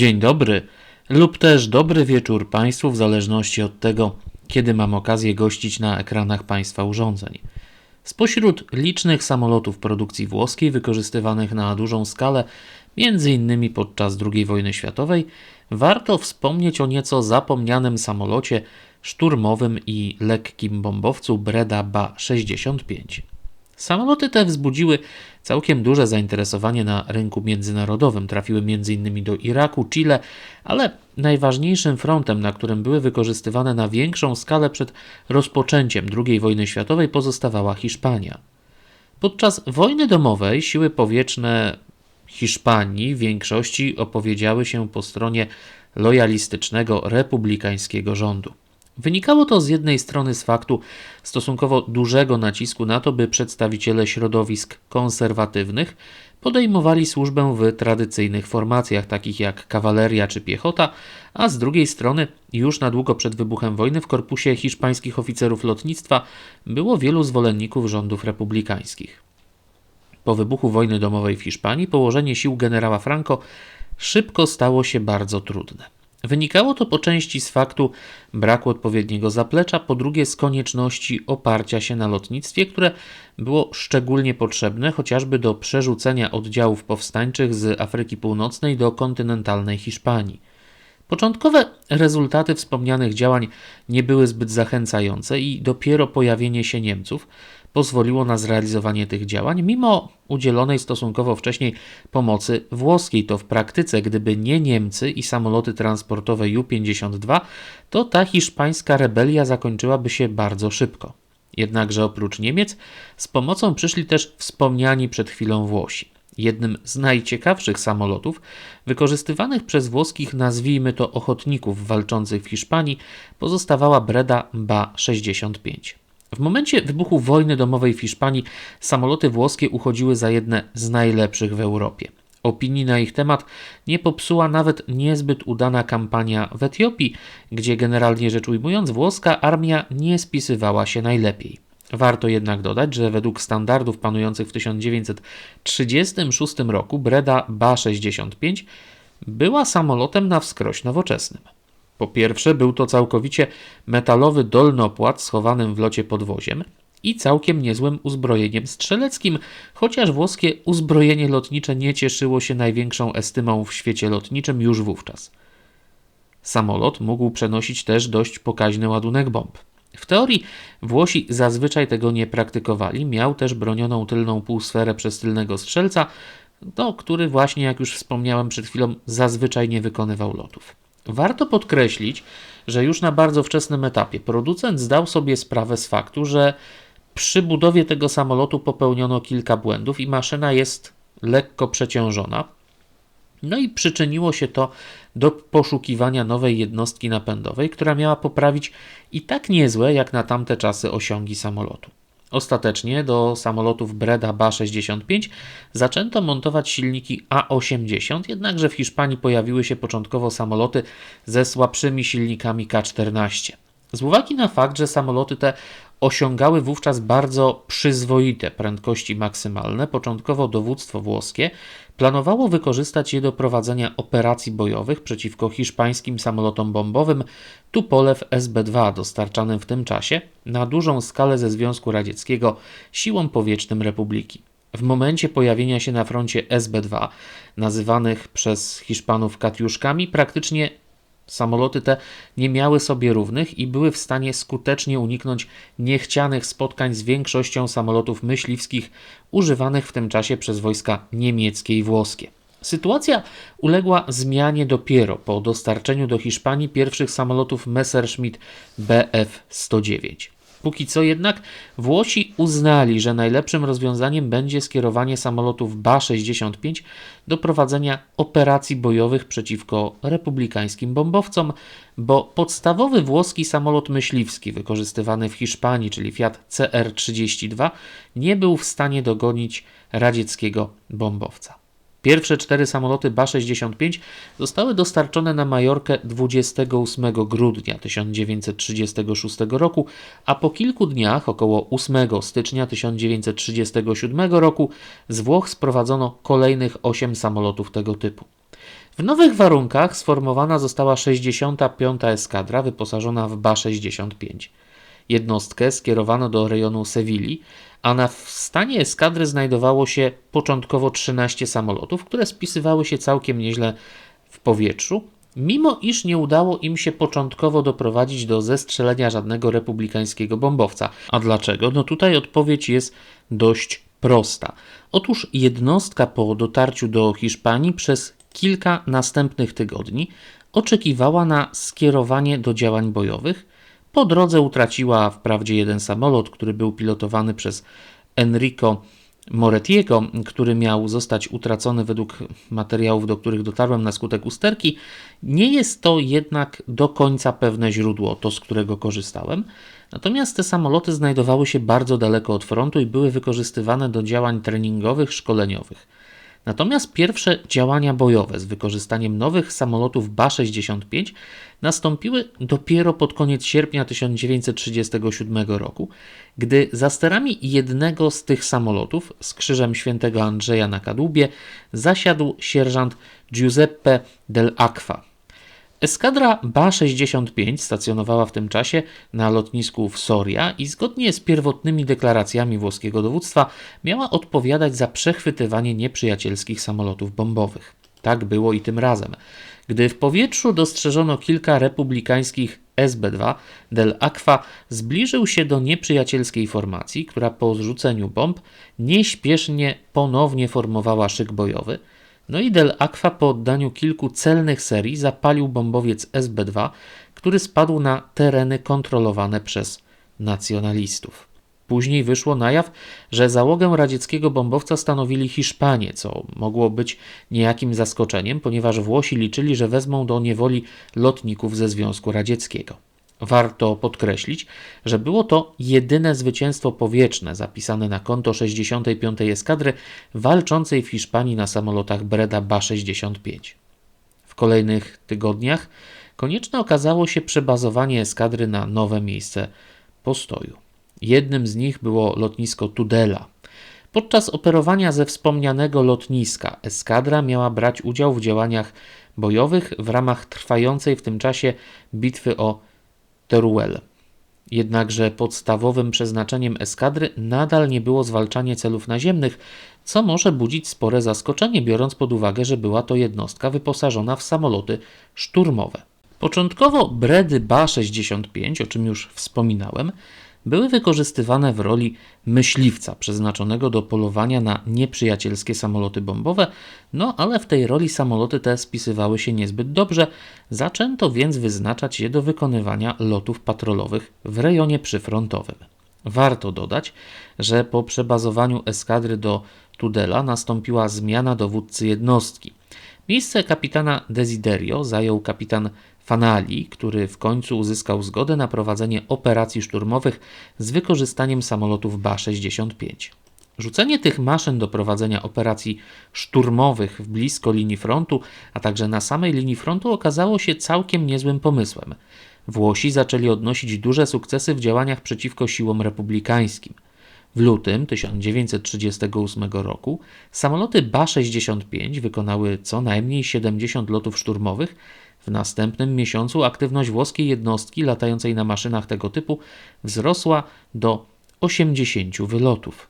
Dzień dobry lub też dobry wieczór Państwu, w zależności od tego, kiedy mam okazję gościć na ekranach Państwa urządzeń. Spośród licznych samolotów produkcji włoskiej wykorzystywanych na dużą skalę, innymi podczas II wojny światowej, warto wspomnieć o nieco zapomnianym samolocie szturmowym i lekkim bombowcu Breda Ba-65. Samoloty te wzbudziły całkiem duże zainteresowanie na rynku międzynarodowym. Trafiły m.in. do Iraku, Chile, ale najważniejszym frontem, na którym były wykorzystywane na większą skalę przed rozpoczęciem II wojny światowej, pozostawała Hiszpania. Podczas wojny domowej siły powietrzne Hiszpanii w większości opowiedziały się po stronie lojalistycznego republikańskiego rządu. Wynikało to z jednej strony z faktu stosunkowo dużego nacisku na to, by przedstawiciele środowisk konserwatywnych podejmowali służbę w tradycyjnych formacjach, takich jak kawaleria czy piechota, a z drugiej strony, już na długo przed wybuchem wojny w korpusie hiszpańskich oficerów lotnictwa było wielu zwolenników rządów republikańskich. Po wybuchu wojny domowej w Hiszpanii położenie sił generała Franco szybko stało się bardzo trudne. Wynikało to po części z faktu braku odpowiedniego zaplecza, po drugie z konieczności oparcia się na lotnictwie, które było szczególnie potrzebne chociażby do przerzucenia oddziałów powstańczych z Afryki Północnej do kontynentalnej Hiszpanii. Początkowe rezultaty wspomnianych działań nie były zbyt zachęcające i dopiero pojawienie się Niemców pozwoliło na zrealizowanie tych działań, mimo udzielonej stosunkowo wcześniej pomocy włoskiej. To w praktyce, gdyby nie Niemcy i samoloty transportowe Ju-52, to ta hiszpańska rebelia zakończyłaby się bardzo szybko. Jednakże oprócz Niemiec z pomocą przyszli też wspomniani przed chwilą Włosi. Jednym z najciekawszych samolotów wykorzystywanych przez włoskich, nazwijmy to ochotników walczących w Hiszpanii, pozostawała Breda Ba-65. W momencie wybuchu wojny domowej w Hiszpanii samoloty włoskie uchodziły za jedne z najlepszych w Europie. Opinii na ich temat nie popsuła nawet niezbyt udana kampania w Etiopii, gdzie generalnie rzecz ujmując włoska armia nie spisywała się najlepiej. Warto jednak dodać, że według standardów panujących w 1936 roku Breda Ba-65 była samolotem na wskroś nowoczesnym. Po pierwsze, był to całkowicie metalowy dolnopłat schowanym w locie podwoziem i całkiem niezłym uzbrojeniem strzeleckim, chociaż włoskie uzbrojenie lotnicze nie cieszyło się największą estymą w świecie lotniczym już wówczas. Samolot mógł przenosić też dość pokaźny ładunek bomb. W teorii Włosi zazwyczaj tego nie praktykowali, miał też bronioną tylną półsferę przez tylnego strzelca, do który właśnie, jak już wspomniałem przed chwilą, zazwyczaj nie wykonywał lotów. Warto podkreślić, że już na bardzo wczesnym etapie producent zdał sobie sprawę z faktu, że przy budowie tego samolotu popełniono kilka błędów i maszyna jest lekko przeciążona. No i przyczyniło się to do poszukiwania nowej jednostki napędowej, która miała poprawić i tak niezłe jak na tamte czasy osiągi samolotu. Ostatecznie do samolotów Breda Ba-65 zaczęto montować silniki A-80, jednakże w Hiszpanii pojawiły się początkowo samoloty ze słabszymi silnikami K-14. Z uwagi na fakt, że samoloty te osiągały wówczas bardzo przyzwoite prędkości maksymalne, początkowo dowództwo włoskie planowało wykorzystać je do prowadzenia operacji bojowych przeciwko hiszpańskim samolotom bombowym Tupolew SB-2 dostarczanym w tym czasie na dużą skalę ze Związku Radzieckiego siłom powietrznym Republiki. W momencie pojawienia się na froncie SB-2, nazywanych przez Hiszpanów katiuszkami, praktycznie Samoloty te nie miały sobie równych i były w stanie skutecznie uniknąć niechcianych spotkań z większością samolotów myśliwskich używanych w tym czasie przez wojska niemieckie i włoskie. Sytuacja uległa zmianie dopiero po dostarczeniu do Hiszpanii pierwszych samolotów Messerschmitt Bf-109. Póki co jednak Włosi uznali, że najlepszym rozwiązaniem będzie skierowanie samolotów Ba-65 do prowadzenia operacji bojowych przeciwko republikańskim bombowcom, bo podstawowy włoski samolot myśliwski wykorzystywany w Hiszpanii, czyli Fiat CR-32, nie był w stanie dogonić radzieckiego bombowca. Pierwsze cztery samoloty Ba-65 zostały dostarczone na Majorkę 28 grudnia 1936 roku, a po kilku dniach, około 8 stycznia 1937 roku, z Włoch sprowadzono kolejnych 8 samolotów tego typu. W nowych warunkach sformowana została 65. eskadra wyposażona w BA-65. Jednostkę skierowano do rejonu Sewilli, a na stanie eskadry znajdowało się początkowo 13 samolotów, które spisywały się całkiem nieźle w powietrzu, mimo iż nie udało im się początkowo doprowadzić do zestrzelenia żadnego republikańskiego bombowca. A dlaczego? No tutaj odpowiedź jest dość prosta. Otóż jednostka po dotarciu do Hiszpanii przez kilka następnych tygodni oczekiwała na skierowanie do działań bojowych. Po drodze utraciła wprawdzie jeden samolot, który był pilotowany przez Enrico Moretiego, który miał zostać utracony według materiałów, do których dotarłem na skutek usterki. Nie jest to jednak do końca pewne źródło, to z którego korzystałem. Natomiast te samoloty znajdowały się bardzo daleko od frontu i były wykorzystywane do działań treningowych, szkoleniowych. Natomiast pierwsze działania bojowe z wykorzystaniem nowych samolotów BA-65 nastąpiły dopiero pod koniec sierpnia 1937 roku, gdy za sterami jednego z tych samolotów z krzyżem świętego Andrzeja na kadłubie zasiadł sierżant Giuseppe del Acqua. Eskadra BA-65 stacjonowała w tym czasie na lotnisku w Soria i zgodnie z pierwotnymi deklaracjami włoskiego dowództwa miała odpowiadać za przechwytywanie nieprzyjacielskich samolotów bombowych. Tak było i tym razem. Gdy w powietrzu dostrzeżono kilka republikańskich SB-2, Del Aqua zbliżył się do nieprzyjacielskiej formacji, która po zrzuceniu bomb nieśpiesznie ponownie formowała szyk bojowy – no i Del Aqua po oddaniu kilku celnych serii zapalił bombowiec SB-2, który spadł na tereny kontrolowane przez nacjonalistów. Później wyszło na jaw, że załogę radzieckiego bombowca stanowili Hiszpanie, co mogło być niejakim zaskoczeniem, ponieważ Włosi liczyli, że wezmą do niewoli lotników ze Związku Radzieckiego. Warto podkreślić, że było to jedyne zwycięstwo powietrzne zapisane na konto 65. eskadry walczącej w Hiszpanii na samolotach Breda BA-65. W kolejnych tygodniach konieczne okazało się przebazowanie eskadry na nowe miejsce postoju. Jednym z nich było lotnisko Tudela. Podczas operowania ze wspomnianego lotniska eskadra miała brać udział w działaniach bojowych w ramach trwającej w tym czasie bitwy o Teruel. Jednakże podstawowym przeznaczeniem eskadry nadal nie było zwalczanie celów naziemnych, co może budzić spore zaskoczenie, biorąc pod uwagę, że była to jednostka wyposażona w samoloty szturmowe. Początkowo Bredy BA-65, o czym już wspominałem, były wykorzystywane w roli myśliwca przeznaczonego do polowania na nieprzyjacielskie samoloty bombowe, no ale w tej roli samoloty te spisywały się niezbyt dobrze, zaczęto więc wyznaczać je do wykonywania lotów patrolowych w rejonie przyfrontowym. Warto dodać, że po przebazowaniu eskadry do Tudela nastąpiła zmiana dowódcy jednostki. Miejsce kapitana Desiderio zajął kapitan Fanali, który w końcu uzyskał zgodę na prowadzenie operacji szturmowych z wykorzystaniem samolotów BA-65. Rzucenie tych maszyn do prowadzenia operacji szturmowych w blisko linii frontu, a także na samej linii frontu okazało się całkiem niezłym pomysłem. Włosi zaczęli odnosić duże sukcesy w działaniach przeciwko siłom republikańskim. W lutym 1938 roku samoloty BA-65 wykonały co najmniej 70 lotów szturmowych, w następnym miesiącu aktywność włoskiej jednostki latającej na maszynach tego typu wzrosła do 80 wylotów.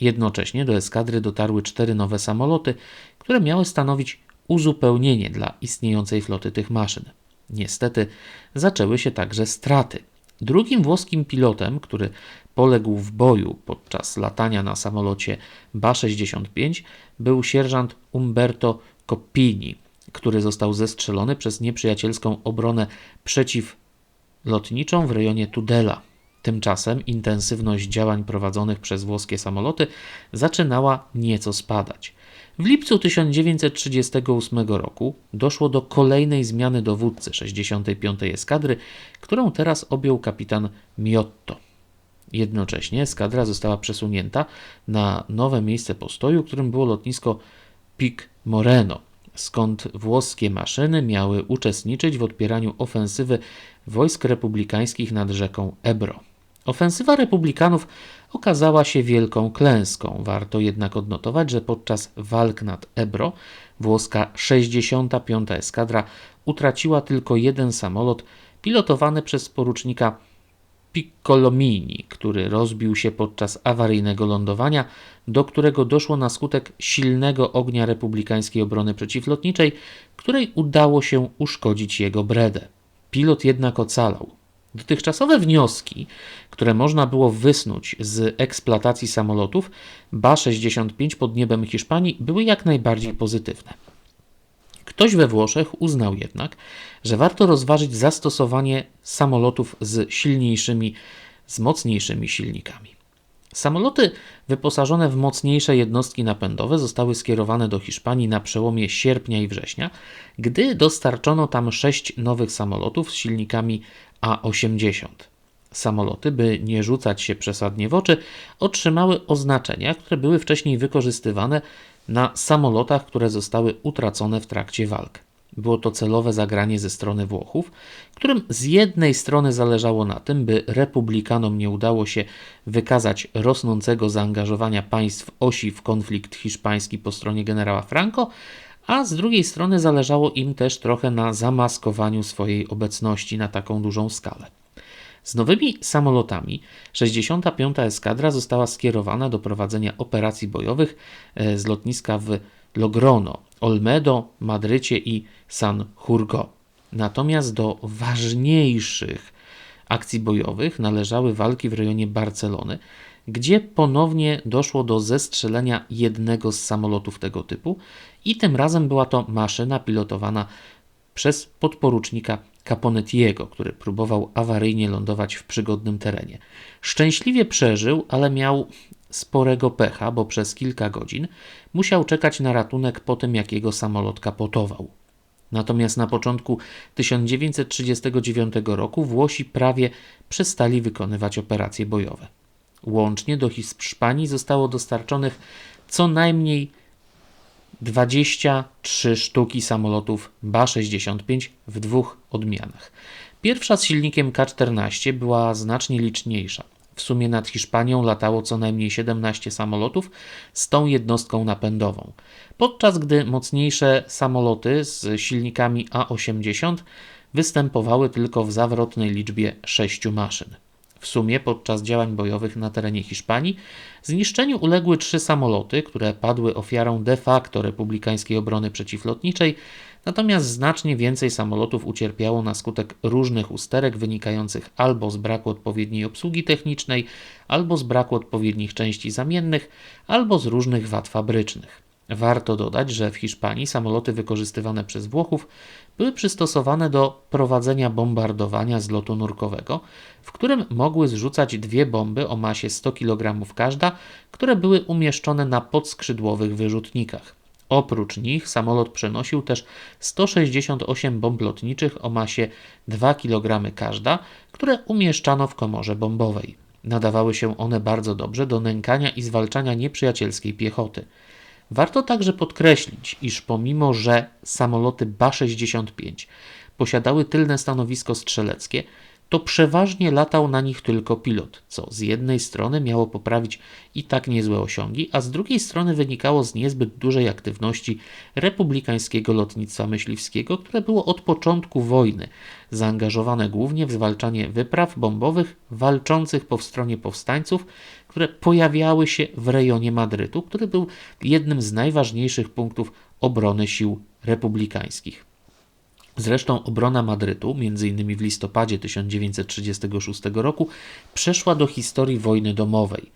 Jednocześnie do eskadry dotarły cztery nowe samoloty, które miały stanowić uzupełnienie dla istniejącej floty tych maszyn. Niestety zaczęły się także straty. Drugim włoskim pilotem, który poległ w boju podczas latania na samolocie BA-65 był sierżant Umberto Coppini, który został zestrzelony przez nieprzyjacielską obronę przeciwlotniczą w rejonie Tudela. Tymczasem intensywność działań prowadzonych przez włoskie samoloty zaczynała nieco spadać. W lipcu 1938 roku doszło do kolejnej zmiany dowódcy 65. eskadry, którą teraz objął kapitan Miotto. Jednocześnie eskadra została przesunięta na nowe miejsce postoju, którym było lotnisko Pic Moreno skąd włoskie maszyny miały uczestniczyć w odpieraniu ofensywy wojsk republikańskich nad rzeką Ebro. Ofensywa republikanów okazała się wielką klęską. Warto jednak odnotować, że podczas walk nad Ebro włoska 65. eskadra utraciła tylko jeden samolot pilotowany przez porucznika Piccolomini, który rozbił się podczas awaryjnego lądowania, do którego doszło na skutek silnego ognia republikańskiej obrony przeciwlotniczej, której udało się uszkodzić jego bredę. Pilot jednak ocalał. Dotychczasowe wnioski, które można było wysnuć z eksploatacji samolotów BA-65 pod niebem Hiszpanii, były jak najbardziej pozytywne. Ktoś we Włoszech uznał jednak, że warto rozważyć zastosowanie samolotów z silniejszymi, z mocniejszymi silnikami. Samoloty wyposażone w mocniejsze jednostki napędowe zostały skierowane do Hiszpanii na przełomie sierpnia i września, gdy dostarczono tam sześć nowych samolotów z silnikami A-80. Samoloty, by nie rzucać się przesadnie w oczy, otrzymały oznaczenia, które były wcześniej wykorzystywane na samolotach, które zostały utracone w trakcie walk. Było to celowe zagranie ze strony Włochów, którym z jednej strony zależało na tym, by republikanom nie udało się wykazać rosnącego zaangażowania państw osi w konflikt hiszpański po stronie generała Franco, a z drugiej strony zależało im też trochę na zamaskowaniu swojej obecności na taką dużą skalę. Z nowymi samolotami 65. eskadra została skierowana do prowadzenia operacji bojowych e, z lotniska w Logrono, Olmedo, Madrycie i San Hurgo. Natomiast do ważniejszych akcji bojowych należały walki w rejonie Barcelony, gdzie ponownie doszło do zestrzelenia jednego z samolotów tego typu i tym razem była to maszyna pilotowana przez podporucznika Caponetiego, który próbował awaryjnie lądować w przygodnym terenie. Szczęśliwie przeżył, ale miał sporego pecha, bo przez kilka godzin musiał czekać na ratunek po tym, jak jego samolot kapotował. Natomiast na początku 1939 roku Włosi prawie przestali wykonywać operacje bojowe. Łącznie do Hiszpanii zostało dostarczonych co najmniej 23 sztuki samolotów BA-65 w dwóch odmianach. Pierwsza z silnikiem K-14 była znacznie liczniejsza. W sumie nad Hiszpanią latało co najmniej 17 samolotów z tą jednostką napędową, podczas gdy mocniejsze samoloty z silnikami A-80 występowały tylko w zawrotnej liczbie 6 maszyn. W sumie podczas działań bojowych na terenie Hiszpanii zniszczeniu uległy trzy samoloty, które padły ofiarą de facto republikańskiej obrony przeciwlotniczej, natomiast znacznie więcej samolotów ucierpiało na skutek różnych usterek wynikających albo z braku odpowiedniej obsługi technicznej, albo z braku odpowiednich części zamiennych, albo z różnych wad fabrycznych. Warto dodać, że w Hiszpanii samoloty wykorzystywane przez Włochów były przystosowane do prowadzenia bombardowania z lotu nurkowego, w którym mogły zrzucać dwie bomby o masie 100 kg każda, które były umieszczone na podskrzydłowych wyrzutnikach. Oprócz nich samolot przenosił też 168 bomb lotniczych o masie 2 kg każda, które umieszczano w komorze bombowej. Nadawały się one bardzo dobrze do nękania i zwalczania nieprzyjacielskiej piechoty. Warto także podkreślić, iż pomimo, że samoloty BA-65 posiadały tylne stanowisko strzeleckie, to przeważnie latał na nich tylko pilot, co z jednej strony miało poprawić i tak niezłe osiągi, a z drugiej strony wynikało z niezbyt dużej aktywności republikańskiego lotnictwa myśliwskiego, które było od początku wojny zaangażowane głównie w zwalczanie wypraw bombowych walczących po stronie powstańców, które pojawiały się w rejonie Madrytu, który był jednym z najważniejszych punktów obrony sił republikańskich. Zresztą obrona Madrytu, m.in. w listopadzie 1936 roku, przeszła do historii wojny domowej.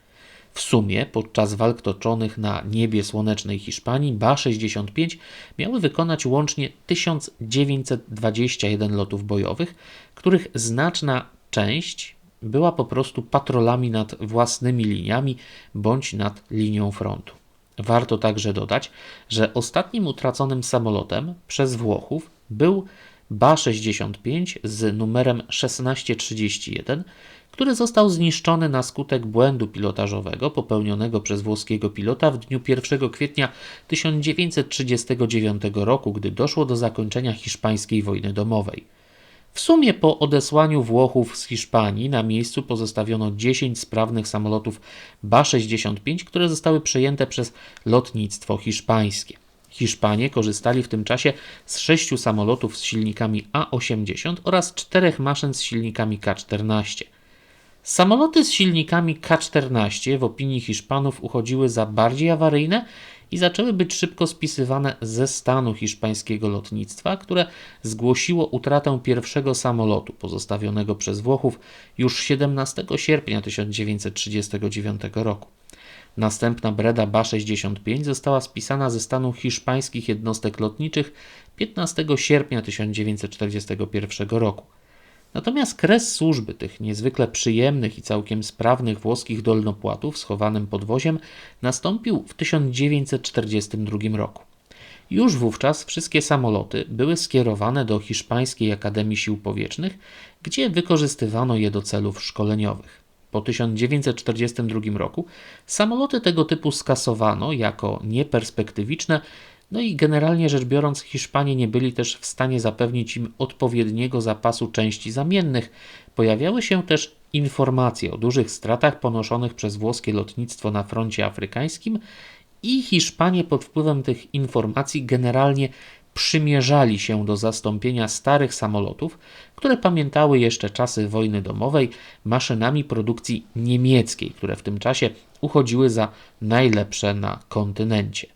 W sumie podczas walk toczonych na niebie słonecznej Hiszpanii BA-65 miały wykonać łącznie 1921 lotów bojowych, których znaczna część była po prostu patrolami nad własnymi liniami bądź nad linią frontu. Warto także dodać, że ostatnim utraconym samolotem przez Włochów był BA-65 z numerem 1631, który został zniszczony na skutek błędu pilotażowego popełnionego przez włoskiego pilota w dniu 1 kwietnia 1939 roku, gdy doszło do zakończenia hiszpańskiej wojny domowej. W sumie po odesłaniu Włochów z Hiszpanii na miejscu pozostawiono 10 sprawnych samolotów BA-65, które zostały przejęte przez lotnictwo hiszpańskie. Hiszpanie korzystali w tym czasie z sześciu samolotów z silnikami A-80 oraz czterech maszyn z silnikami K-14. Samoloty z silnikami K-14 w opinii Hiszpanów uchodziły za bardziej awaryjne i zaczęły być szybko spisywane ze stanu hiszpańskiego lotnictwa, które zgłosiło utratę pierwszego samolotu pozostawionego przez Włochów już 17 sierpnia 1939 roku. Następna Breda BA-65 została spisana ze stanu hiszpańskich jednostek lotniczych 15 sierpnia 1941 roku. Natomiast kres służby tych niezwykle przyjemnych i całkiem sprawnych włoskich dolnopłatów schowanym podwoziem nastąpił w 1942 roku. Już wówczas wszystkie samoloty były skierowane do Hiszpańskiej Akademii Sił Powietrznych, gdzie wykorzystywano je do celów szkoleniowych. Po 1942 roku samoloty tego typu skasowano jako nieperspektywiczne, no i generalnie rzecz biorąc, Hiszpanie nie byli też w stanie zapewnić im odpowiedniego zapasu części zamiennych. Pojawiały się też informacje o dużych stratach ponoszonych przez włoskie lotnictwo na froncie afrykańskim i Hiszpanie pod wpływem tych informacji generalnie przymierzali się do zastąpienia starych samolotów, które pamiętały jeszcze czasy wojny domowej, maszynami produkcji niemieckiej, które w tym czasie uchodziły za najlepsze na kontynencie.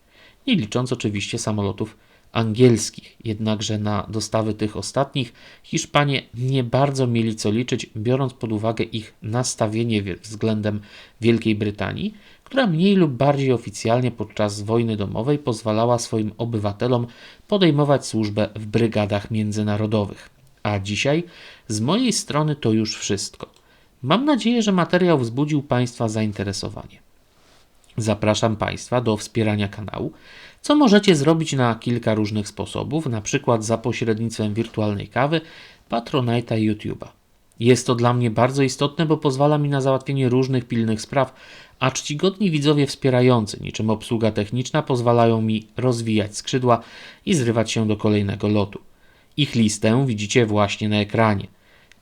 Nie licząc oczywiście samolotów angielskich, jednakże na dostawy tych ostatnich Hiszpanie nie bardzo mieli co liczyć, biorąc pod uwagę ich nastawienie względem Wielkiej Brytanii, która mniej lub bardziej oficjalnie podczas wojny domowej pozwalała swoim obywatelom podejmować służbę w brygadach międzynarodowych. A dzisiaj z mojej strony to już wszystko. Mam nadzieję, że materiał wzbudził Państwa zainteresowanie. Zapraszam Państwa do wspierania kanału, co możecie zrobić na kilka różnych sposobów, na przykład za pośrednictwem wirtualnej kawy, Patronite'a i YouTube'a. Jest to dla mnie bardzo istotne, bo pozwala mi na załatwienie różnych pilnych spraw, a czcigodni widzowie wspierający, niczym obsługa techniczna, pozwalają mi rozwijać skrzydła i zrywać się do kolejnego lotu. Ich listę widzicie właśnie na ekranie.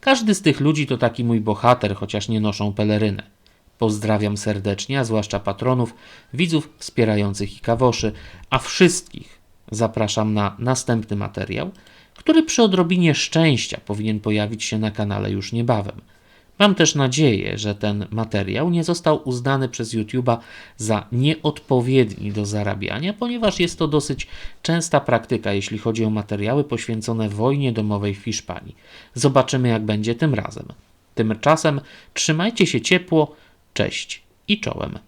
Każdy z tych ludzi to taki mój bohater, chociaż nie noszą pelerynę. Pozdrawiam serdecznie, a zwłaszcza patronów, widzów wspierających i kawoszy, a wszystkich zapraszam na następny materiał, który przy odrobinie szczęścia powinien pojawić się na kanale już niebawem. Mam też nadzieję, że ten materiał nie został uznany przez YouTube'a za nieodpowiedni do zarabiania, ponieważ jest to dosyć częsta praktyka, jeśli chodzi o materiały poświęcone wojnie domowej w Hiszpanii. Zobaczymy, jak będzie tym razem. Tymczasem trzymajcie się ciepło, cześć i czołem.